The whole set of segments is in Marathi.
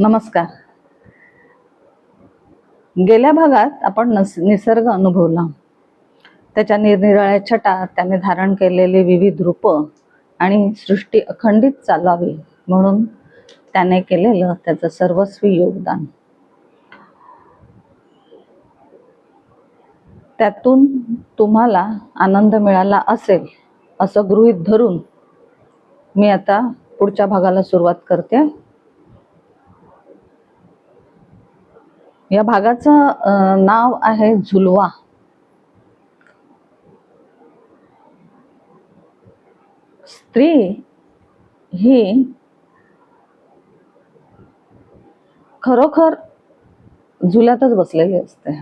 नमस्कार. गेल्या भागात आपण नस निसर्ग अनुभवला. त्याच्या निरनिराळ्या छटा त्याने धारण केलेली विविध रूप आणि सृष्टी अखंडित चालावी म्हणून त्याने केलेलं त्याचं सर्वस्वी योगदान. त्यातून तुम्हाला आनंद मिळाला असेल असं गृहीत धरून मी आता पुढच्या भागाला सुरुवात करते. या भागाचं नाव आहे झुलवा. स्त्री ही खरोखर झुल्यातच बसलेली असते.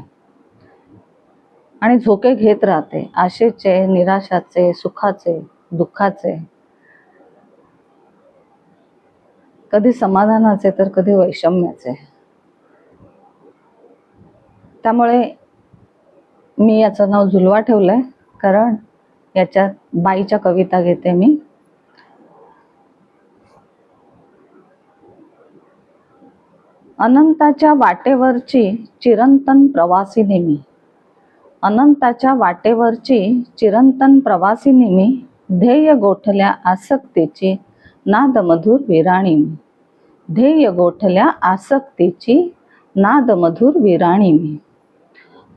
आणि झोके घेत राहते. आशेचे निराशाचे सुखाचे दुःखाचे. कधी समाधानाचे तर कधी वैषम्याचे. त्यामुळे मी याचं नाव झुलवा ठेवलं आहे कारण याच्यात बाईच्या कविता घेते मी. अनंताच्या वाटेवरची चिरंतन प्रवासिनी मी अनंताच्या वाटेवरची चिरंतन प्रवासिनी मी ध्येय गोठल्या आसक्तीची नादमधुर विराणी मी. ध्येय गोठल्या आसक्तीची नादमधुर विराणी मी.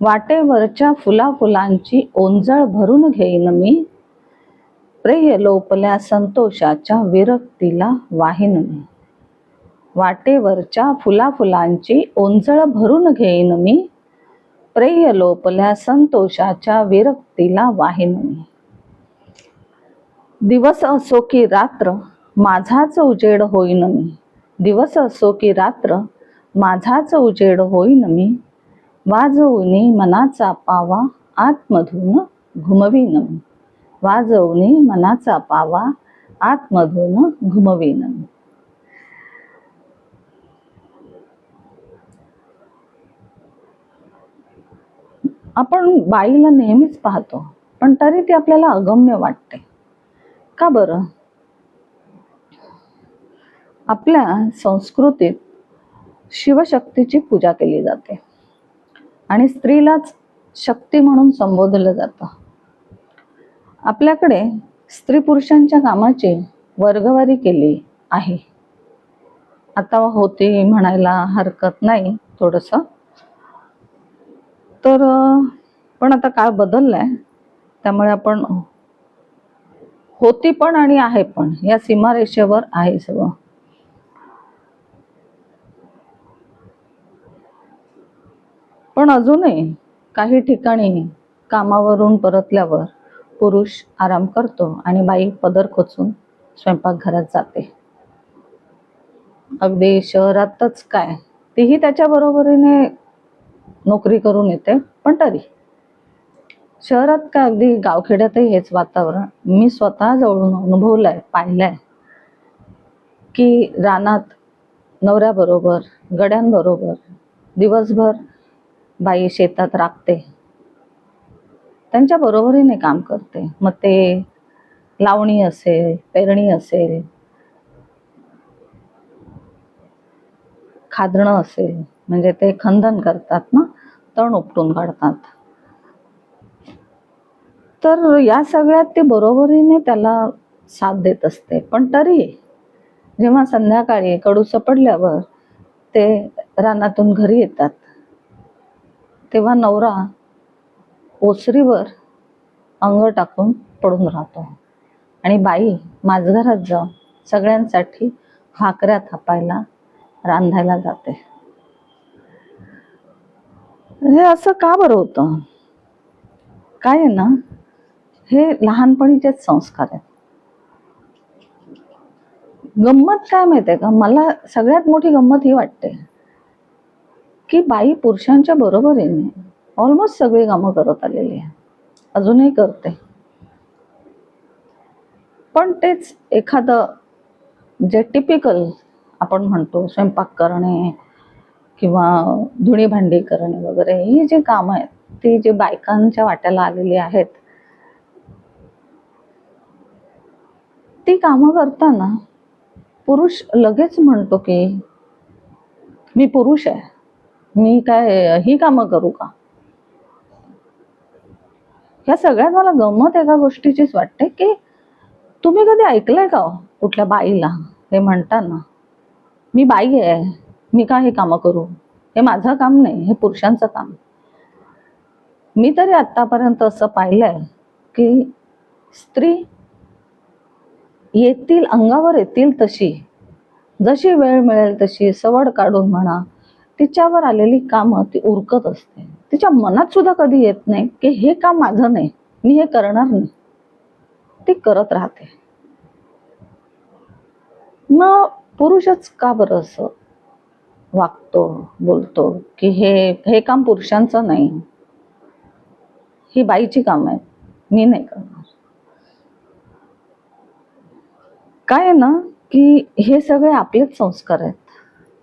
वाटेवरच्या फुलाफुलांची ओंजळ भरून घेईन मी. प्रेय लोपल्या संतोषाच्या विरक्तीला वाहीन मी. वाटेवरच्या फुलाफुलांची ओंजळ भरून घेईन मी. प्रेय लोपल्या संतोषाच्या विरक्तीला वाहीन मी. दिवस असो की रात्र माझाच उजेड होईन मी. दिवस असो की रात्र माझाच उजेड होईन मी. वाजवूनी मनाचा पावा आतमधून घुमवीन मी वाजवूनी मनाचा पावा आतमधून घुमवीन आपण बाईला नेहमीच पाहतो पण तरी ती आपल्याला अगम्य वाटते. का बरं? आपल्या संस्कृतीत शिवशक्तीची पूजा केली जाते. आणि स्त्रीलाच शक्ती म्हणून संबोधलं जातं. आपल्याकडे स्त्री पुरुषांच्या कामाची वर्गवारी केली आहे. आता होती म्हणायला हरकत नाही थोडंसं. तर पण आता काळ बदललाय. त्यामुळे आपण होती पण आणि आहे पण या सीमारेषेवर आहे सगळं. पण अजूनही काही ठिकाणी कामावरून परतल्यावर पुरुष आराम करतो आणि बाई पदर खोचून स्वयंपाकघरात जाते. अगदी शहरातच काय तीही त्याच्या बरोबरीने नोकरी करून येते पण तरी. शहरात काय अगदी गावखेड्यातही हेच वातावरण मी स्वतः जवळून अनुभवलंय पाहिलंय. की रानात नवऱ्याबरोबर गड्यांबरोबर दिवसभर बाई शेतात राखते. त्यांच्या बरोबरीने काम करते. मग ते लावणी असेल पेरणी असेल खादणं असेल म्हणजे ते खंदन करतात ना तण उपटून काढतात. तर या सगळ्यात ते बरोबरीने त्याला साथ देत असते. पण तरी जेव्हा संध्याकाळी कडू सपडल्यावर ते रानातून घरी येतात. तेव्हा नवरा ओसरीवर अंग टाकून पडून राहतो. आणि बाई माझघरात जाऊन सगळ्यांसाठी भाकऱ्या थापायला रांधायला जाते. हे असं का बरं होतं? काय आहे ना? हे लहानपणीचेच संस्कार आहेत. गंमत काय माहिती आहे का? मला सगळ्यात मोठी गंमत ही वाटते. की बाई पुरुषांच्या बरोबरीने ऑलमोस्ट सगळी कामं करत आलेली आहे. अजूनही करते. पण तेच एखादं जे टिपिकल आपण म्हणतो स्वयंपाक करणे किंवा धुणी भांडी करणे वगैरे ही जी कामं आहेत ती जी बायकांच्या वाट्याला आलेली आहेत ती कामं करताना पुरुष लगेच म्हणतो की मी पुरुष आहे. मी काय ही कामं करू का? ह्या सगळ्यात मला गंमत एका गोष्टीचीच वाटते की तुम्ही कधी ऐकलंय का हो? कुठल्या बाईला? हे म्हणताना. मी बाई आहे मी का हे कामं करू? हे माझं काम नाही हे पुरुषांचं काम. मी तरी आतापर्यंत असं पाहिलंय की स्त्री येतील अंगावर येतील तशी. जशी वेळ मिळेल तशी सवड काढून म्हणा तिच्यावर आलेली कामं ती उरकत असते. तिच्या मनात सुद्धा कधी येत नाही की हे काम माझं नाही मी हे करणार नाही. ती करत राहते. मग पुरुषच का बरं असं वागतो बोलतो की हे हे काम पुरुषांचं नाही. ही बाईची काम आहे मी नाही करणार. काय आहे ना की हे सगळे आपलेच संस्कार आहेत.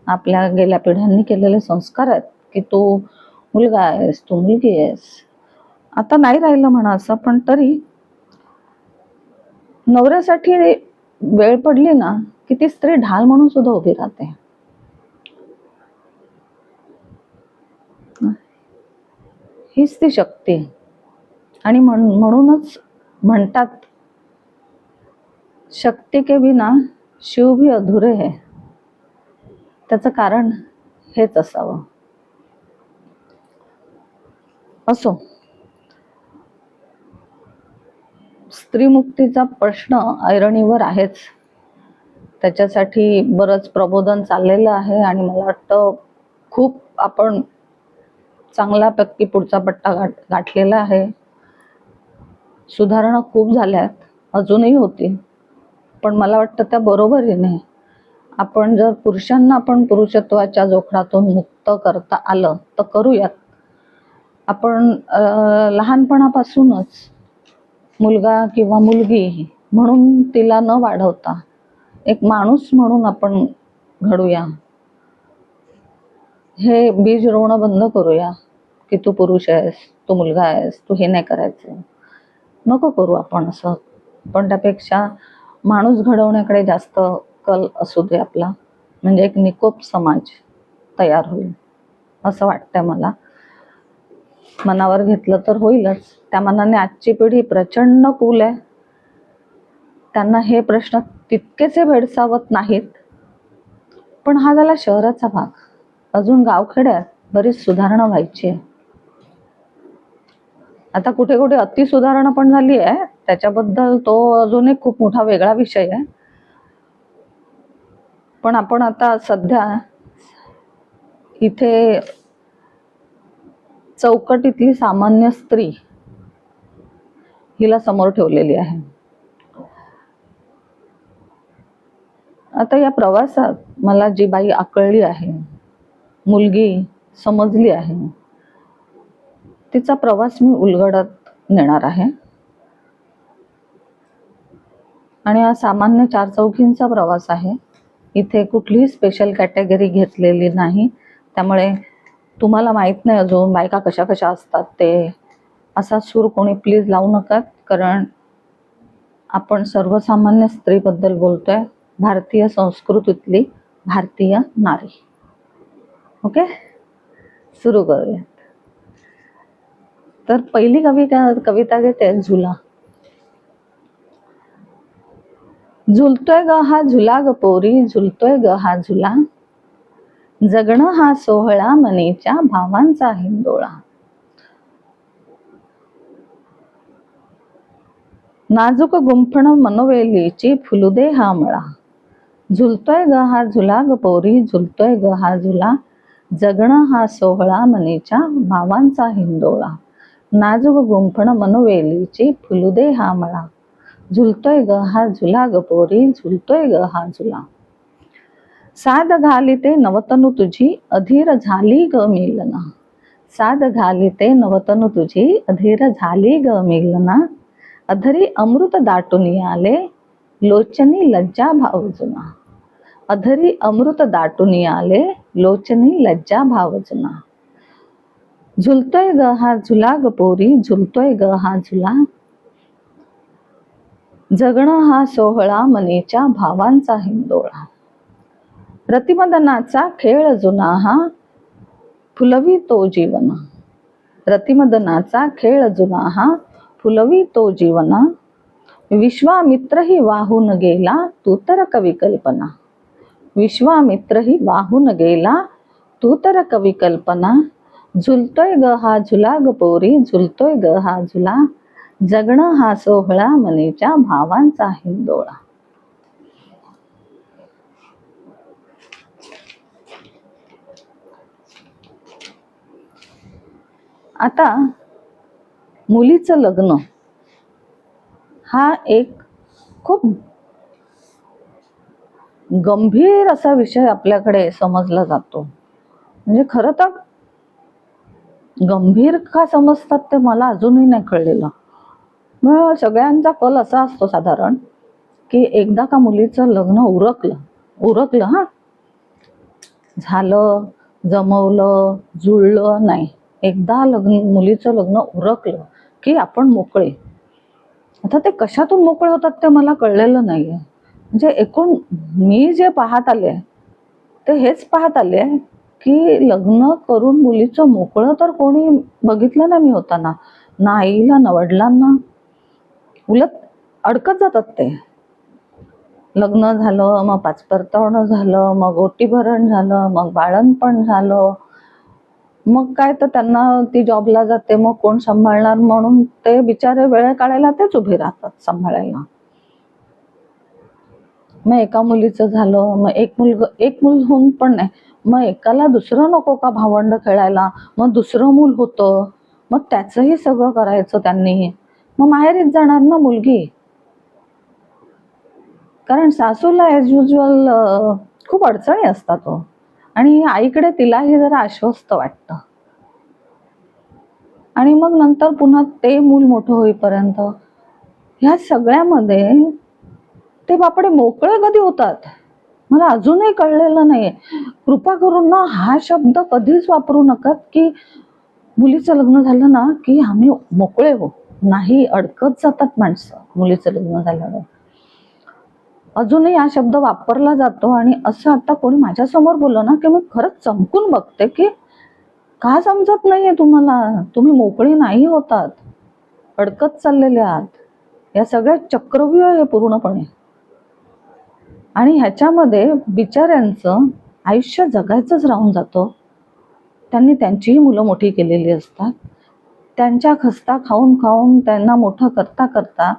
आपल्या गेल्या पिढ्यांनी केलेले संस्कार आहेत की तू मुलगा आहेस तू मुलगी आहेस. आता नाही राहिलं म्हणा असं पण तरी नवऱ्यासाठी वेळ पडली ना की ती स्त्री ढाल म्हणून सुद्धा उभी राहते. हीच ती शक्ती. आणि म्हणूनच म्हणतात शक्ती के बिना शिव भी अधुरे है. त्याचं कारण हेच असावं. असो. स्त्रीमुक्तीचा प्रश्न ऐरणीवर आहेच. त्याच्यासाठी बरंच प्रबोधन चाललेलं आहे आणि मला वाटतं खूप आपण चांगल्यापैकी पुढचा पट्टा गाठ गाठलेला आहे. सुधारणा खूप झाल्यात. अजूनही होतील. पण मला वाटतं त्या बरोबरीने आपण जर पुरुषांना आपण पुरुषत्वाच्या जोखडातून मुक्त करता आलं तर करूयात. आपण लहानपणापासूनच मुलगा किंवा मुलगी म्हणून तिला न वाढवता एक माणूस म्हणून आपण घडूया. हे बीज रोवणं बंद करूया की तू पुरुष आहेस तू मुलगा आहेस तू हे नाही करायचं. नको करू आपण असं. पण त्यापेक्षा माणूस घडवण्याकडे जास्त कल असू दे आपला. म्हणजे एक निकोप समाज तयार होईल असं वाटतंय मला. मनावर घेतलं तर होईलच. त्या मनाने आजची पिढी प्रचंड कूल आहे. त्यांना हे प्रश्न तितकेसे भेडसावत नाहीत. पण हा झाला शहराचा भाग. अजून गावखेड्यात बरीच सुधारणा व्हायची आहे. आता कुठे कुठे अतिसुधारणा पण झाली आहे. त्याच्याबद्दल तो अजून एक खूप मोठा वेगळा विषय आहे. पण आपण आता सध्या इथे चौकटीतली सामान्य स्त्री हिला समोर ठेवलेली आहे. आता या प्रवासात मला जी बाई आकळली आहे मुलगी समजली आहे तिचा प्रवास मी उलगडत नेणार आहे. आणि हा सामान्य चार चौकींचा प्रवास आहे. इथे कुठलीही स्पेशल कॅटेगरी घेतलेली नाही. त्यामुळे तुम्हाला माहीत नाही अजून बायका कशा कशा असतात ते. असा सूर कोणी प्लीज लावू नका कारण आपण सर्वसामान्य स्त्रीबद्दल बोलतोय भारतीय संस्कृतीतली भारतीय नारी. ओके सुरू करूया तर पहिली कविता कविता घेते झुला. झुलतोय ग हा झुला ग पोरी झुलतोय ग हा झुला. जगणं हा सोहळा मनीच्या भावांचा हिंदोळा नाजूक गुंफण मनोवेलीची फुलुदे हा मळा. झुलतोय ग हा झुला ग पोरी झुलतोय ग हा झुला. जगणं हा सोहळा मनीच्या भावांचा हिंदोळा नाजूक गुंफण मनोवेलीची फुलुदे हा मळा. झुलतोय ग हा झुला ग पोरी झुलतोय ग हा झुला. साद घालिते नवतनु तुझी अधीर झाली ग मिलना. साद घालिते नवतनु तुझी अधीर झाली ग मिलना. अधरी अमृत दाटून आले लोचनी लज्जा भावजुना. अधरी अमृत दाटून आले लोचनी लज्जा भावजुना. झुलतोय ग हा झुला ग पोरी झुलतोय ग हा झुला. जगणं हा सोहळा मनीच्या भावांचा हिंदोळा रतिमदनाचा खेळ जुना हा फुलवी तो जीवना. रतिमदनाचा खेळ जुना हा फुलवी तो जीवना. विश्वामित्रही वाहून गेला तू तर कविकल्पना. विश्वामित्रही वाहून गेला तू तर कविकल्पना. झुलतोय ग हा झुला ग पोरी झुलतोय ग हा झुला. जगणं हा सोहळा मनीच्या भावांचा हिंदोळा. आता मुलीचं लग्न हा एक खूप गंभीर असा विषय आपल्याकडे समजला जातो. म्हणजे खरं तर गंभीर का समजतात ते मला अजूनही नाही कळलेलं. मग सगळ्यांचा कल असा असतो साधारण की एकदा का मुलीचं लग्न उरकलं उरकलं हा? झालं जमवलं जुळलं नाही. एकदा लग्न मुलीचं लग्न उरकलं की आपण मोकळे. आता ते कशातून मोकळे होतात ते मला कळलेलं नाहीये. म्हणजे एकूण मी जे पाहत आले ते हेच पाहत आले की लग्न करून मुलीचं मोकळं तर कोणी बघितलं नाही मी होताना. ना आईला नवडलांना. उलट अडकत जातात ते. लग्न झालं मग पाचपरतवणं झालं मग ओटीभरण झालं मग बाळणपण झालं. मग काय तर त्यांना ती जॉबला जाते मग कोण सांभाळणार म्हणून ते बिचारे वेळ काढायला तेच उभे राहतात सांभाळायला. मग एका मुलीचं झालं मग एक मुलग एक मूल होऊन पण नाही. मग एकाला दुसरं नको का भावंड खेळायला? मग दुसरं मूल होतं. मग त्याचंही सगळं करायचं त्यांनी. मग माहेरीच जाणार ना मुलगी? कारण सासूला ॲज युजल खूप अडचणी असतात तो आणि आईकडे तिलाही जरा आश्वस्त वाटतं. आणि मग नंतर पुन्हा ते मूल मोठं होईपर्यंत. ह्या सगळ्यामध्ये ते बापडे मोकळे कधी होतात? मला अजूनही कळलेलं नाही कृपा करून ना हा शब्द कधीच वापरू नका की मुलीचं लग्न झालं ना की आम्ही मोकळे हो. नाही अडकत जातात माणसं मुलीचं लग्न झाल्यावर. अजूनही हा शब्द वापरला जातो आणि असं आता कोणी माझ्यासमोर बोललं ना की मी खरंच चमकून बघते की का समजत नाहीये तुम्हाला? तुम्ही मोकळी नाही होतात अडकत चाललेले आहात. या सगळ्या चक्रव्यूह आहे पूर्णपणे. आणि ह्याच्यामध्ये बिचाऱ्यांचं आयुष्य जगायचंच राहून जातं. त्यांनी त्यांचीही मुलं मोठी केलेली असतात. त्यांच्या खस्ता खाऊन खाऊन त्यांना मोठं करता करता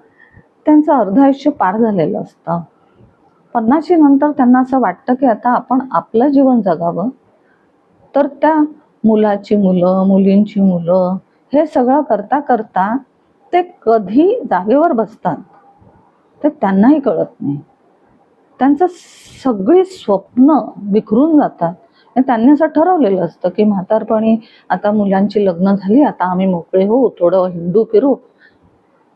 त्यांचं अर्ध आयुष्य पार झालेलं असतं. पन्नाशी नंतर त्यांना असं वाटतं की आता आपण आपलं जीवन जगावं. तर त्या मुलाची मुलं मुलींची मुलं हे सगळं करता करता ते कधी जागेवर बसतात ते त्यांनाही कळत नाही. त्यांचं सगळी स्वप्न विखरून जातात. आणि त्यांनी असं ठरवलेलं असतं की म्हातारपणी आता मुलांची लग्न झाली आता आम्ही मोकळे होऊ थोडं हिंडू फिरू.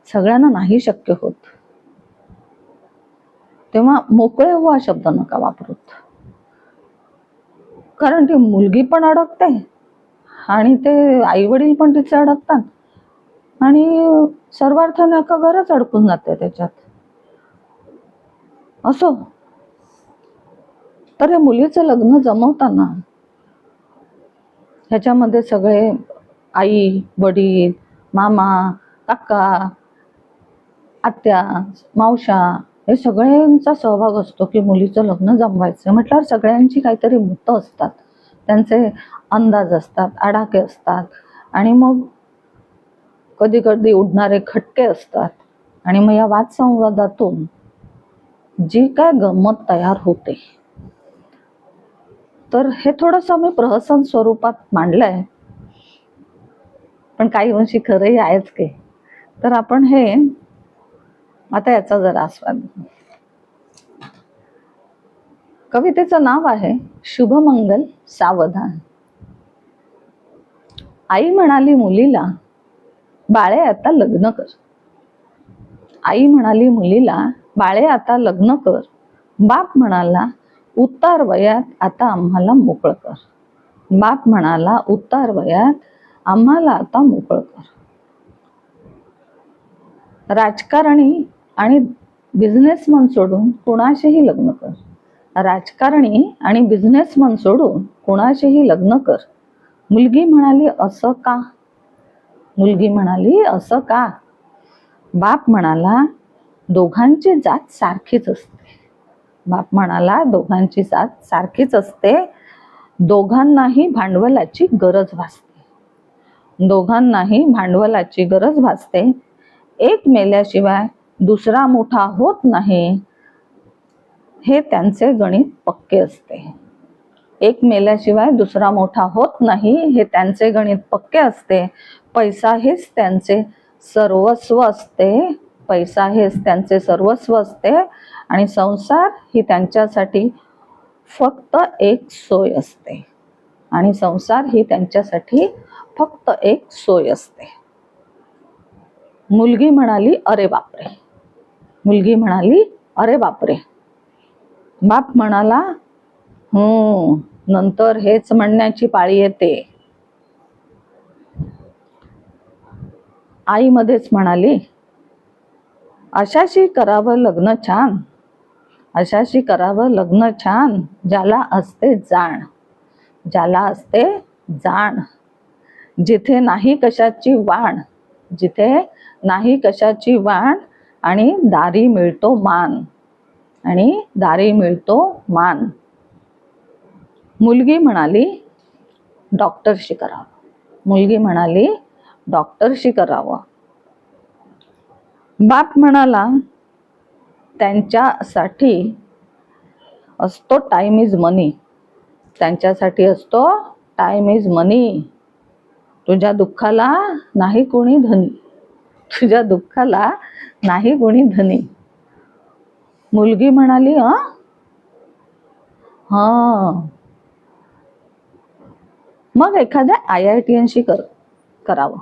सगळ्यांना नाही शक्य होत. तेव्हा मोकळे हो हा शब्द नका वापरूत. कारण ती मुलगी पण अडकते आणि ते आई वडील पण तिचे अडकतात. आणि सर्वार्थाने अख्खा घरच अडकून जाते त्याच्यात. असो. तर या मुलीचं लग्न जमवताना ह्याच्यामध्ये सगळे आई वडील मामा काका आत्या मावशा हे सगळ्यांचा सहभाग असतो की मुलीचं लग्न जमवायचं. म्हटल्यावर सगळ्यांची काहीतरी मतं असतात. त्यांचे अंदाज असतात आडाके असतात. आणि मग कधी कधी उडणारे खटके असतात. आणि मग या वादसंवादातून जी काय गंमत तयार होते तर हे थोडंसं मी प्रहसन स्वरूपात मांडलंय. पण काही अंशी खरंही आहेच की. तर आपण हे आता याचा जरा आस्वाद कवितेचं नाव आहे शुभमंगल सावधान. आई म्हणाली मुलीला बाळे आता लग्न कर. आई म्हणाली मुलीला बाळे आता लग्न कर. बाप म्हणाला उतार वयात आता आम्हाला मोकळं कर. बाप म्हणाला उतार वयात आम्हाला आता मोकळं कर. राजकारणी आणि बिझनेसमन सोडून कुणाशीही लग्न कर. राजकारणी आणि बिझनेसमन सोडून कोणाशीही लग्न कर. मुलगी म्हणाली असं का? मुलगी म्हणाली असं का? बाप म्हणाला दोघांची जात सारखीच असते. बाप म्हणाला दोघांची साथ सारखीच असते. दोघांनाही भांडवलाची गरज भासते. दोघांनाही भांडवलाची गरज भासते. एक मेल्याशिवाय दुसरा मोठा होत नाही. हे त्यांचे गणित पक्के असते. एक मेल्याशिवाय दुसरा मोठा होत नाही हे त्यांचे गणित पक्के असते. पैसा हेच त्यांचे सर्वस्व असते. पैसा हेच त्यांचे सर्वस्व असते. आणि संसार ही त्यांच्यासाठी फक्त एक सोय असते. आणि संसार ही त्यांच्यासाठी फक्त एक सोय असते. मुलगी म्हणाली अरे बापरे. मुलगी म्हणाली अरे बापरे. बाप म्हणाला हम्म नंतर हेच म्हणण्याची पाळी येते. आई मध्येच म्हणाली अशाशी करावं लग्न छान. अशाशी करावं लग्न छान. ज्याला असते जाण. ज्याला असते जाण. जिथे नाही कशाची वाण जिथे नाही कशाची वाण आणि दारी मिळतो मान. आणि दारी मिळतो मान. मुलगी म्हणाली डॉक्टरशी करावं. मुलगी म्हणाली डॉक्टरशी करावं. बाप म्हणाला त्यांच्यासाठी असतो टाईम इज मनी त्यांच्यासाठी असतो टाईम इज मनी तुझ्या दुःखाला नाही कोणी धनी. तुझ्या दुःखाला नाही कोणी धनी. मुलगी म्हणाली अ हा. मग एखाद्या आय आय टी एनशी कर करावं.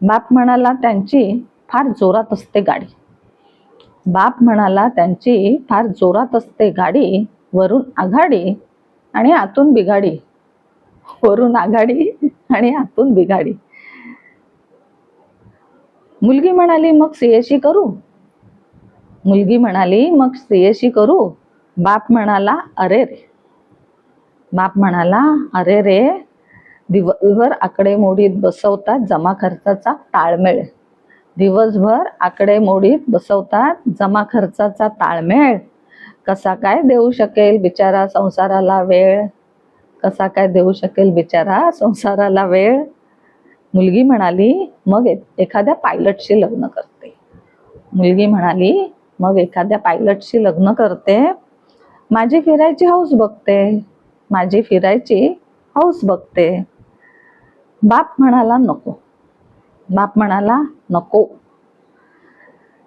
बाप म्हणाला त्यांची फार जोरात असते गाडी. बाप म्हणाला त्यांची फार जोरात असते गाडी वरून आघाडी आणि आतून बिघाडी. वरून आघाडी आणि आतून बिघाडी. मुलगी म्हणाली मग सीएशी करू? मुलगी म्हणाली मग सीएशी करू. बाप म्हणाला अरे रे. बाप म्हणाला अरे रे दिवसभर आकडेमोडीत बसवतात जमा खर्चाचा ताळमेळ. दिवसभर आकडेमोडीत बसवतात. जमा खर्चाचा ताळमेळ. कसा काय देऊ शकेल बिचारा संसाराला वेळ? कसा काय देऊ शकेल बिचारा संसाराला वेळ? मुलगी म्हणाली मग एखाद्या पायलटशी लग्न करते. मुलगी म्हणाली मग एखाद्या पायलटशी लग्न करते? माझी फिरायची हौस बघते. माझी फिरायची हौस बघते. बाप म्हणाला नको. बाप म्हणाला नको.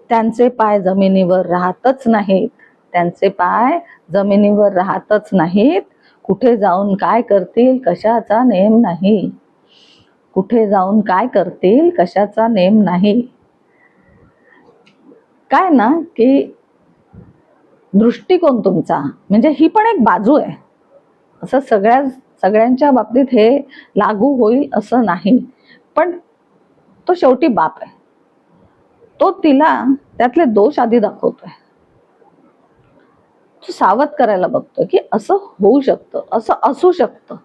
त्यांचे पाय जमिनीवर राहतच नाहीत. त्यांचे पाय जमिनीवर राहतच नाहीत. कुठे जाऊन काय करतील कशाचा नेम नाही. कुठे जाऊन काय करतील कशाचा नेम नाही. काय ना की दृष्टिकोन तुमचा. म्हणजे ही पण एक बाजू आहे. असं सगळ्या सगळ्यांच्या बाबतीत हे लागू होईल असं नाही. पण तो शेवटी बाप आहे. तो तिला त्यातले दोष आधी दाखवतोय. तो सावध करायला बघतोय की असं होऊ शकतं असं असू शकतं.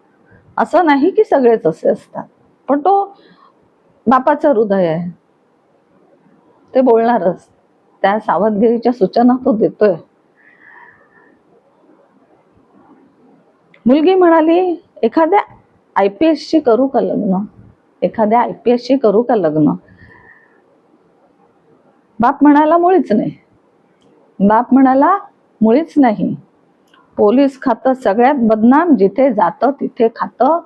असं नाही की सगळेच असे असतात. पण तो बापाचं हृदय आहे. ते बोलणारच. त्या सावधगिरीच्या सूचना तो देतोय. मुलगी म्हणाली एखाद्या आय पी एसशी करू का लग्न? एखाद्या आय पी एसशी करू का लग्न? बाप म्हणाला मुळीच नाही. बाप म्हणाला मुळीच नाही. पोलीस खातं सगळ्यात बदनाम जिथे जातं तिथे खातं.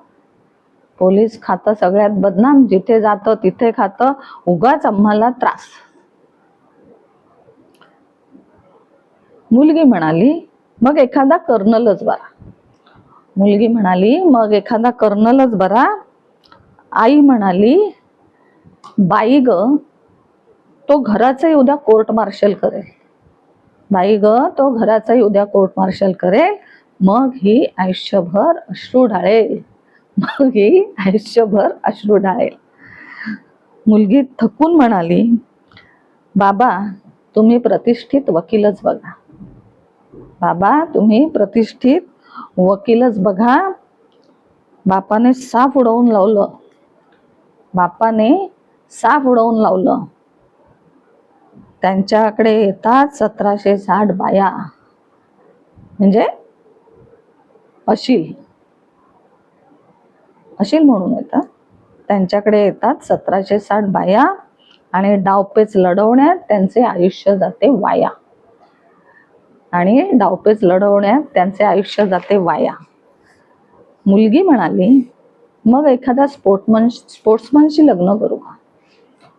पोलीस खातं सगळ्यात बदनाम जिथे जातं तिथे खातं. उगाच आम्हाला त्रास. मुलगी म्हणाली मग एखादा कर्नलच बरा. मुलगी म्हणाली मग एखादा कर्नलच बरा. आई म्हणाली बाई ग तो घराचाही उद्या कोर्ट मार्शल करेल. बाई ग तो घराचाही उद्या कोर्ट मार्शल करेल. मग ही आयुष्यभर अश्रू ढाळेल. मग ही आयुष्यभर अश्रू ढाळेल. मुलगी थकून म्हणाली बाबा तुम्ही प्रतिष्ठित वकीलच बघा. बाबा तुम्ही प्रतिष्ठित वकीलच बघा. बापाने साफ उडवून लावलं. बापाने साप उडवून लावलं. त्यांच्याकडे येतात सतराशे साठ बाया म्हणजे अशील. अशील म्हणून येतात. त्यांच्याकडे येतात सतराशे साठ बाया आणि डावपेच लढवण्यात त्यांचे आयुष्य जाते वाया. आणि डावपेच लढवण्यात त्यांचे आयुष्य जाते वाया. मुलगी म्हणाली मग एखाद्या स्पोर्टमन स्पोर्ट्समनशी लग्न करू का?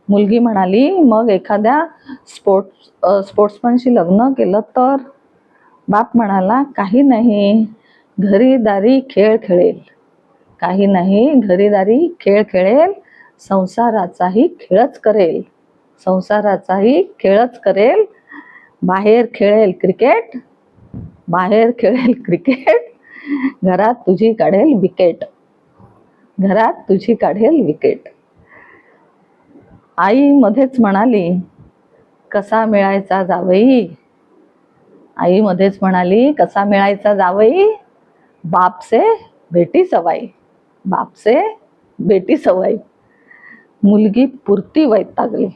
मुलगी म्हणाली मग एखाद्या स्पोर्ट्स स्पोर्ट्समनशी लग्न केलं तर? बाप म्हणाला काही नाही घरीदारी खेळ खेळेल. काही नाही घरीदारी खेळ खेळेल. संसाराचाही खेळच करेल. संसाराचाही खेळच करेल. बाहेर खेळेल क्रिकेट बाहेर खेळेल क्रिकेट घरात तुझी काढेल विकेट घरात तुझी काढेल विकेट. आई मध्येच म्हणाली कसा मिळायचा जावई? आई मध्येच म्हणाली कसा मिळायचा जावई? बापसे बेटी सवाई बापसे बेटी सवाई. मुलगी पुरती वैतागली.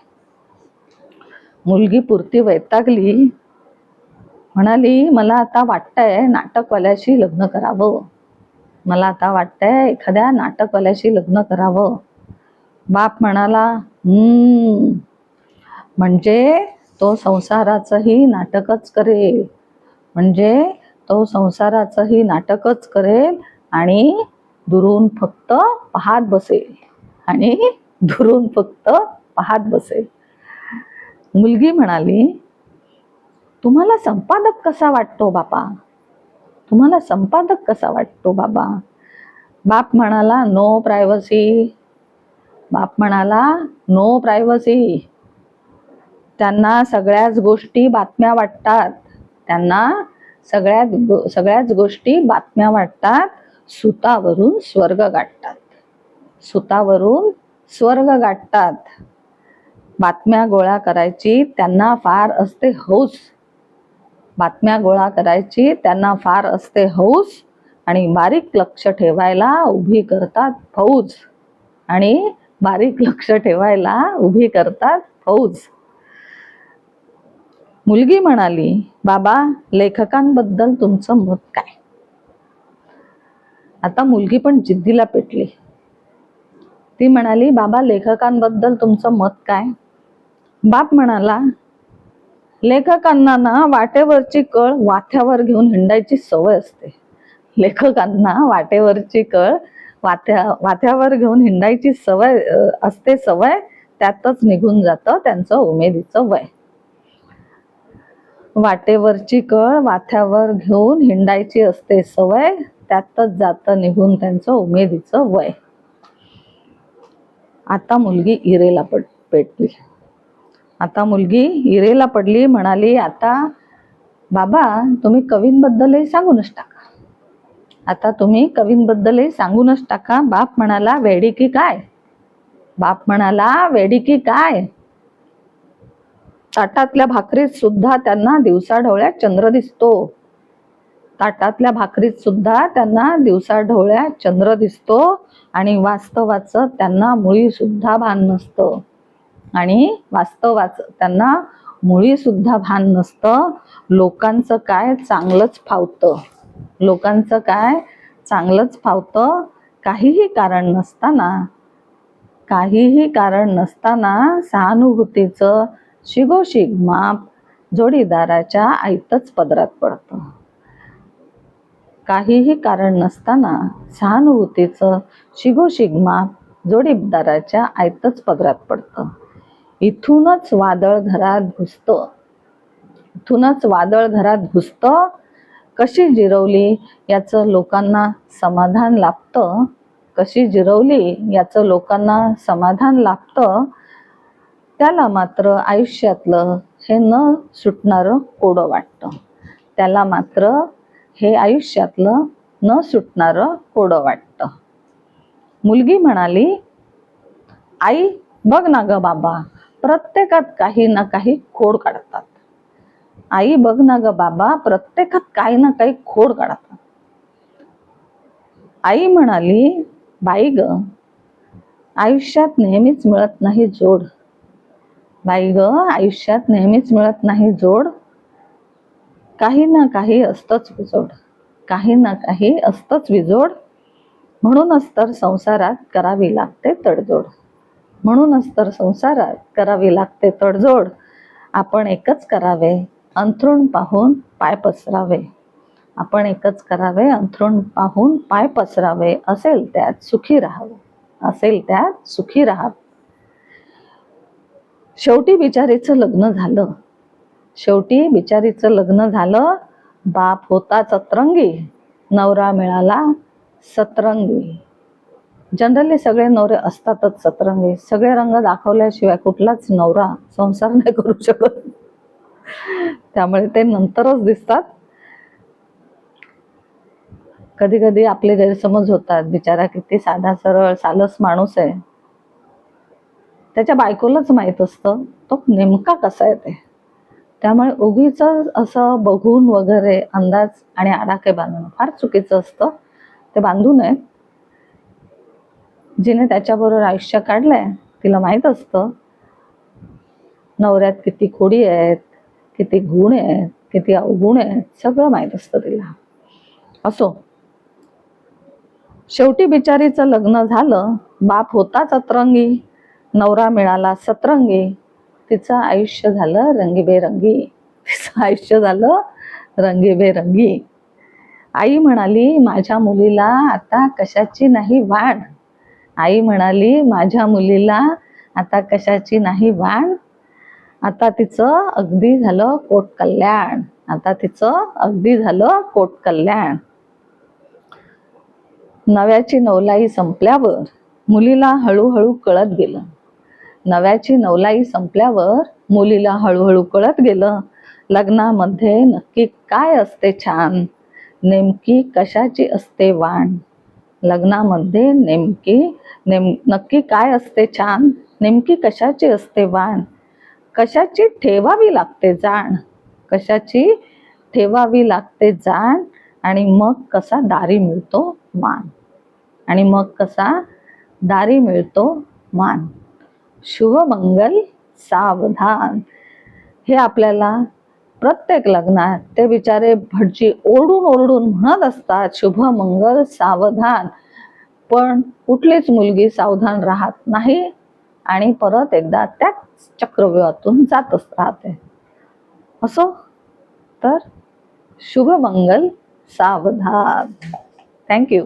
मुलगी पुरती वैतागली म्हणाली मला आता वाटतंय नाटकवाल्याशी लग्न करावं. मला आता वाटतंय एखाद्या नाटकवाल्याशी लग्न करावं. बाप म्हणाला हम्म म्हणजे तो संसाराचंही नाटकच करेल. म्हणजे तो संसाराचंही नाटकच करेल आणि दुरून फक्त पाहत बसेल. आणि दुरून फक्त पाहत बसेल. मुलगी म्हणाली तुम्हाला संपादक कसा वाटतो बापा? तुम्हाला संपादक कसा वाटतो बाबा? बाप म्हणाला नो प्रायव्हसी बाप म्हणाला नो प्रायव्हसी त्यांना सगळ्याच गोष्टी बातम्या वाटतात. त्यांना सगळ्यात सगळ्याच गोष्टी बातम्या वाटतात. सुतावरून स्वर्ग गाठतात. सुतावरून स्वर्ग गाठतात. बातम्या गोळा करायची त्यांना फार असते हौस. बातम्या गोळा करायची त्यांना फार असते हौस आणि बारीक लक्ष ठेवायला उभी करतात फौज. आणि बारीक लक्ष ठेवायला उभी करतात फौज. मुलगी म्हणाली बाबा लेखकांबद्दल तुमचं मत काय? आता मुलगी पण जिद्दीला पेटली. ती म्हणाली बाबा लेखकांबद्दल तुमचं मत काय? बाप म्हणाला लेखकांना ना वाटेवरची कळ वाथ्यावर घेऊन हिंडायची सवय असते. लेखकांना वाटेवरची कळ वाथ्या वाथ्यावर घेऊन हिंडायची सवय असते सवय त्यातच निघून जातं त्यांचं उमेदीचं वय. वाटेवरची कळ वाथ्यावर घेऊन हिंडायची असते सवय त्यातच जातं निघून त्यांचं उमेदीचं वय. आता मुलगी इरेला पट पेटली. आता मुलगी इरेला पडली म्हणाली आता बाबा तुम्ही कवींबद्दलही सांगूनच टाका. आता तुम्ही कवींबद्दलही सांगूनच टाका. बाप म्हणाला वेडी की काय? बाप म्हणाला वेडी की काय? ताटातल्या भाकरीत सुद्धा त्यांना दिवसाढवळ्यात चंद्र दिसतो. ताटातल्या भाकरीत सुद्धा त्यांना दिवसाढवळ्यात चंद्र दिसतो आणि वास्तवाचं त्यांना मुळी सुद्धा भान नसतं. आणि वास्तवाचं त्यांना मुळी सुद्धा भान नसतं. लोकांचं काय चांगलंच फावतं. लोकांचं काय चांगलंच फावतं. काहीही कारण नसताना काहीही कारण नसताना सहानुभूतीचं शिगोशिग माप जोडीदाराच्या आयतच पदरात पडतं. काहीही कारण नसताना सहानुभूतीचं शिगोशिग माप जोडीदाराच्या आयतच पदरात पडतं. इथूनच वादळ घरात घुसतं. इथूनच वादळ घरात घुसतं. कशी जिरवली याचं लोकांना समाधान लाभतं? कशी जिरवली याचं लोकांना समाधान लाभतं? त्याला मात्र आयुष्यातलं हे न सुटणारं कोडं वाटतं. त्याला मात्र हे आयुष्यातलं न सुटणारं कोडं वाटतं. मुलगी म्हणाली आई बघ ना ग बाबा प्रत्येकात काही ना काही खोड काढतात. आई बघ ना ग बाबा प्रत्येकात काही ना काही खोड काढतात. आई म्हणाली बाई ग आयुष्यात नेहमीच मिळत नाही जोड. बाई ग आयुष्यात नेहमीच मिळत नाही जोड. काही ना काही असतच विजोड. काही ना काही असतच विजोड. म्हणूनच तर संसारात करावी लागते तडजोड. म्हणूनच तर संसारात करावी लागते तडजोड. आपण एकच करावे अंथरूण पाहून पाय पसरावे. आपण एकच करावे अंथरूण पाहून पाय पसरावे असेल त्यात सुखी राहावं. असेल त्यात सुखी राहावं. शेवटी बिचारीचं लग्न झालं. शेवटी बिचारीचं लग्न झालं बाप होता सतरंगी. नवरा मिळाला सतरंगी. जनरली सगळे नवरे असतातच सतरंगी. सगळे रंग दाखवल्याशिवाय कुठलाच नवरा संसार नाही करू शकत. त्यामुळे ते नंतरच दिसतात. कधी कधी आपले गैरसमज होतात. बिचारा किती साधा सरळ सालस माणूस आहे. त्याच्या बायकोलाच माहीत असतं. तो नेमका कसा आहे ते. त्यामुळे उगीच असं बघून वगैरे अंदाज आणि आडाखे बांधणं फार चुकीचं असतं. ते बांधू नये जिने त्याच्याबरोबर आयुष्य काढलंय तिला माहीत असतं नवऱ्यात किती खोडी आहेत किती गुण आहेत किती अवगुण आहेत सगळं माहीत असतं तिला. असो. शेवटी बिचारीचं लग्न झालं बाप होता सतरंगी नवरा मिळाला सतरंगी तिचं आयुष्य झालं रंगीबेरंगी तिचं आयुष्य झालं रंगीबेरंगी. आई म्हणाली माझ्या मुलीला आता कशाची नाही वाढ. आई म्हणाली माझ्या मुलीला आता कशाची नाही वाण आता तिचं अगदी झालं कोट कल्याण. आता तिचं अगदी झालं कोट कल्याण. नव्याची नवलाई संपल्यावर मुलीला हळूहळू कळत गेलं. नव्याची नवलाई संपल्यावर मुलीला हळूहळू कळत गेलं. लग्नामध्ये नक्की काय असते छान? नेमकी कशाची असते वाण? लग्नामध्ये नेमकी नेम नक्की काय असते छान? नेमकी कशाची असते वाण? कशाची ठेवावी लागते जाण? कशाची ठेवावी लागते जाण? आणि मग कसा दारी मिळतो मान? आणि मग कसा दारी मिळतो मान? शुभमंगल सावधान. हे आपल्याला प्रत्येक लग्नात ते बिचारे भटजी ओरडून ओरडून म्हणत असतात शुभमंगल सावधान. पण कुठलीच मुलगी सावधान राहत नाही आणि परत एकदा त्याच चक्रव्यूहातून जातच राहते. असो? तर शुभमंगल सावधान. थँक्यू